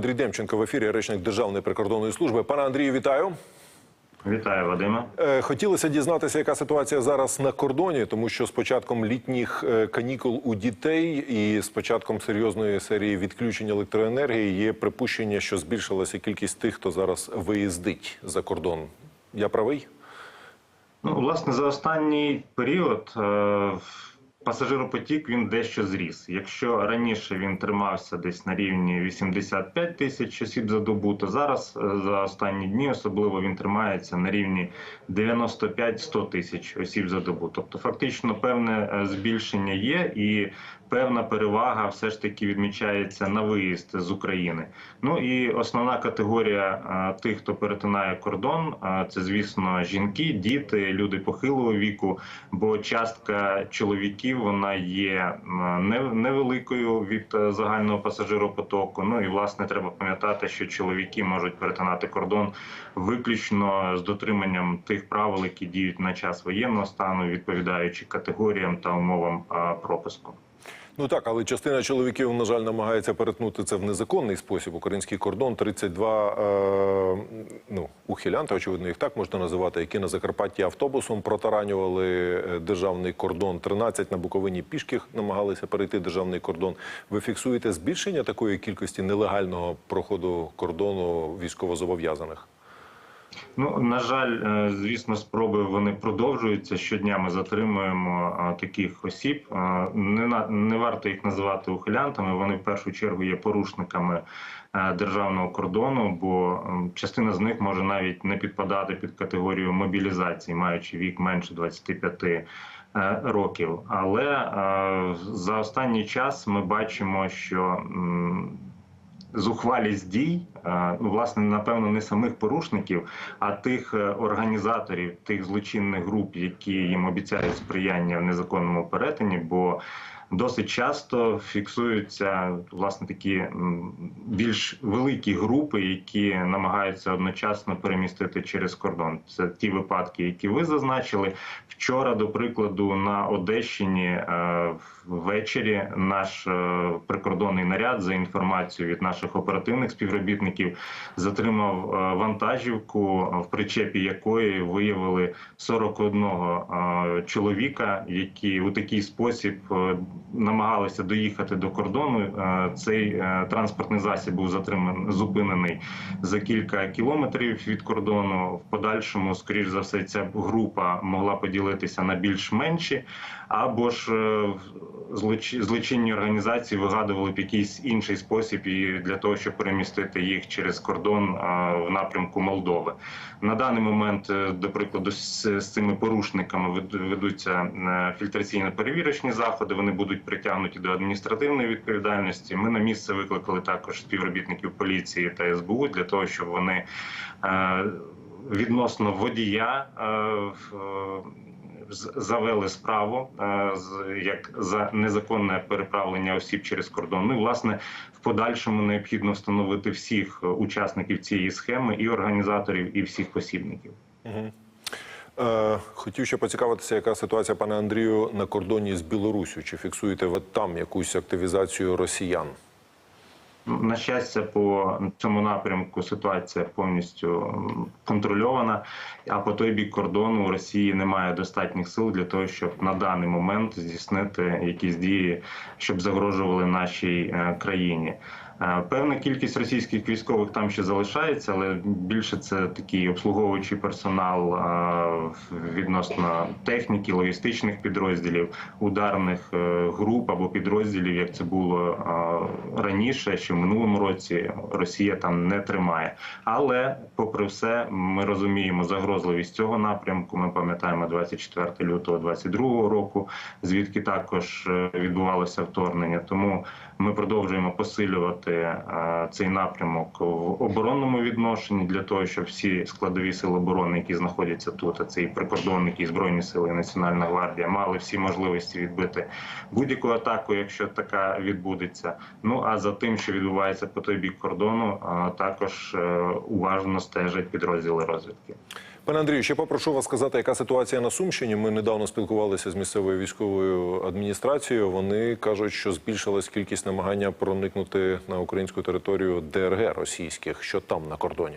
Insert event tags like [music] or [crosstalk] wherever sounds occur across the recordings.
Андрій Демченко в ефірі, речник Державної прикордонної служби. Пане Андрію, вітаю. Вітаю, Вадиме. Е, Хотілося дізнатися, яка ситуація зараз на кордоні, тому що з початком літніх е, канікул у дітей і з початком серйозної серії відключень електроенергії є припущення, що збільшилася кількість тих, хто зараз виїздить за кордон. Я правий? Ну, власне, за останній період е, пасажиропотік він дещо зріс. Якщо раніше він тримався десь на рівні 85 тисяч осіб за добу, то зараз е, за останні дні особливо він тримається на рівні 95-100 тисяч осіб за добу. Тобто, фактично, певне е, збільшення є і. Певна перевага все ж таки відмічається на виїзд з України. Ну і основна категорія тих, хто перетинає кордон, це звісно жінки, діти, люди похилого віку. Бо частка чоловіків вона є невеликою від е, загального пасажиропотоку. Ну і власне треба пам'ятати, що чоловіки можуть перетинати кордон виключно з дотриманням тих правил, які діють на час воєнного стану, відповідаючи категоріям та умовам пропуску. Ну так, але частина чоловіків, на жаль, намагається перетнути це в незаконний спосіб. Український кордон 32 е, ну, ухилянти, очевидно, їх так можна називати, які на Закарпатті автобусом протаранювали е, державний кордон. 13 на Буковині пішки намагалися перейти державний кордон. Ви фіксуєте збільшення такої кількості нелегального проходу кордону військовозобов'язаних? Ну на жаль, е, звісно, спроби вони продовжуються. Щодня ми затримуємо таких осіб. Не на не варто їх називати ухилянтами. Вони в першу чергу є порушниками е, державного кордону, бо частина з них може навіть не підпадати під категорію мобілізації, маючи вік менше 25 е, років. Але е, за останній час ми бачимо, що зухвалість дій, ну власне, напевно, не самих порушників, а тих е, організаторів, тих злочинних груп, які їм обіцяють сприяння в незаконному перетині. Бо досить часто фіксуються власне такі більш великі групи, які намагаються одночасно перемістити через кордон. Це ті випадки, які ви зазначили вчора. До прикладу, на Одещині е, ввечері наш е, прикордонний наряд за інформацією від наших оперативних співробітників затримав е, вантажівку, в причепі якої виявили 41 е, чоловіка, які у такий спосіб намагалися доїхати до кордону. Е, Цей е, транспортний засіб був затриманий зупинений за кілька кілометрів від кордону. В подальшому, скоріш за все, ця група могла поділитися на більш менші, або ж е, злочинні організації вигадували б якийсь інший спосіб для того, щоб перемістити їх через кордон в напрямку Молдови. На даний момент, до прикладу, з, цими порушниками вед- ведуться е, фільтраційно-перевірочні заходи. Вони будуть притягнуті до адміністративної відповідальності. Ми на місце викликали також співробітників поліції та СБУ для того, щоб вони е, відносно водія. е, Завели справу е, як за незаконне переправлення осіб через кордон. Ну власне в подальшому необхідно встановити всіх е, учасників цієї схеми і організаторів, і всіх посібників. Е, хотів ще поцікавитися, яка ситуація, пане Андрію, на кордоні з Білоруссю. Чи фіксуєте ви там якусь активізацію росіян? Ну, На щастя, по цьому напрямку ситуація повністю контрольована. А по той бік кордону у Росії немає достатніх сил для того, щоб на даний момент здійснити якісь дії, щоб загрожували нашій е, країні. Е, Певна кількість російських військових там ще залишається, але більше це такий обслуговуючий персонал е, відносно техніки, логістичних підрозділів, ударних е, груп або підрозділів, як це було раніше, що в минулому році Росія там не тримає. Але, попри все, ми розуміємо загрозливість цього напрямку. Ми пам'ятаємо 24 лютого 22 року, звідки також відбувалося вторгнення. Тому ми продовжуємо посилювати е, цей напрямок в оборонному відношенні для того, щоб всі складові сили оборони, які знаходяться тут, а це і прикордонники, і збройні сили, і Національна гвардія, мали всі можливості відбити будь-яку атаку, якщо така відбудеться. Ну а за тим, що відбувається по той бік кордону, е, також е, уважно стежать підрозділи розвідки. Пане Андрію, ще попрошу вас сказати, яка ситуація на Сумщині. Ми недавно спілкувалися з місцевою військовою адміністрацією. Вони кажуть, що збільшилась кількість намагання проникнути на українську територію ДРГ російських. Що там на кордоні?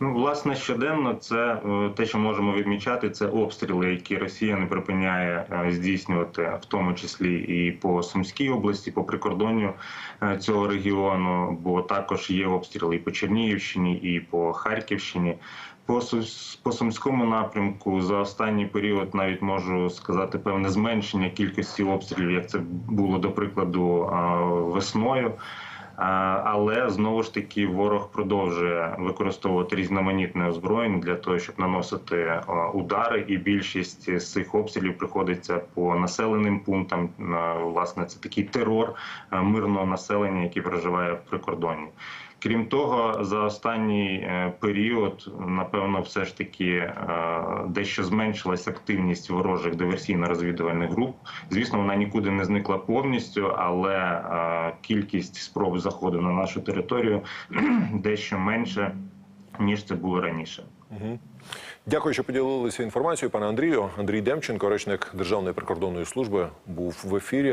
Ну, власне, щоденно це е, те, що можемо відмічати, це обстріли, які Росія не припиняє е, здійснювати, в тому числі і по Сумській області, по прикордонню е, цього регіону. Бо також є обстріли і по Чернігівщині, і по Харківщині. По по сумському напрямку за останній період навіть можу сказати певне зменшення кількості обстрілів, як це було до прикладу весною. Але знову ж таки ворог продовжує використовувати різноманітне озброєння для того, щоб наносити удари, і більшість з цих обстрілів приходиться по населеним пунктам. А, Власне, це такий терор мирного населення, яке проживає в прикордонні. Крім того, за останній е, період, напевно, все ж таки е, дещо зменшилась активність ворожих диверсійно-розвідувальних груп. Звісно, вона нікуди не зникла повністю, але е, кількість спроб заходу на нашу територію [clears throat] дещо менше ніж це було раніше. Дякую, що поділилися інформацією, пане Андрію. Андрій Демченко, речник Державної прикордонної служби, був в ефірі.